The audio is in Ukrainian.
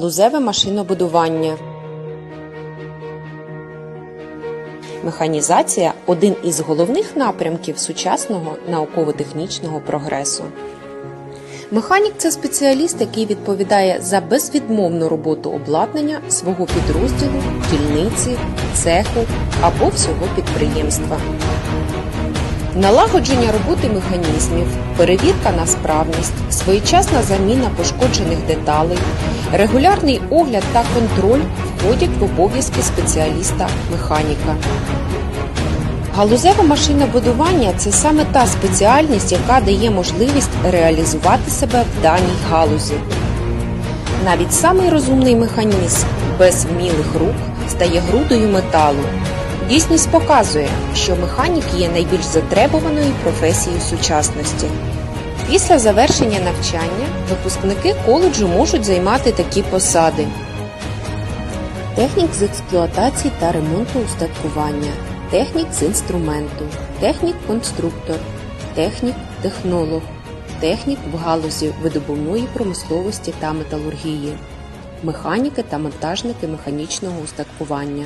Лузеве машинобудування. Механізація один із головних напрямків сучасного науково-технічного прогресу. Механік це спеціаліст, який відповідає за безвідмовну роботу обладнання свого підрозділу, дільниці, цеху або всього підприємства. Налагодження роботи механізмів, перевірка на справність, своєчасна заміна пошкоджених деталей, регулярний огляд та контроль входять в обов'язки спеціаліста-механіка. Галузеве машинобудування це саме та спеціальність, яка дає можливість реалізувати себе в даній галузі. Навіть самий розумний механізм без вмілих рук стає грудою металу. Дійсність показує, що механік є найбільш затребуваною професією сучасності. Після завершення навчання випускники коледжу можуть займати такі посади: технік з експлуатації та ремонту устаткування, технік з інструменту, технік-конструктор, технік-технолог, технік в галузі видобувної промисловості та металургії, механіки та монтажники механічного устаткування.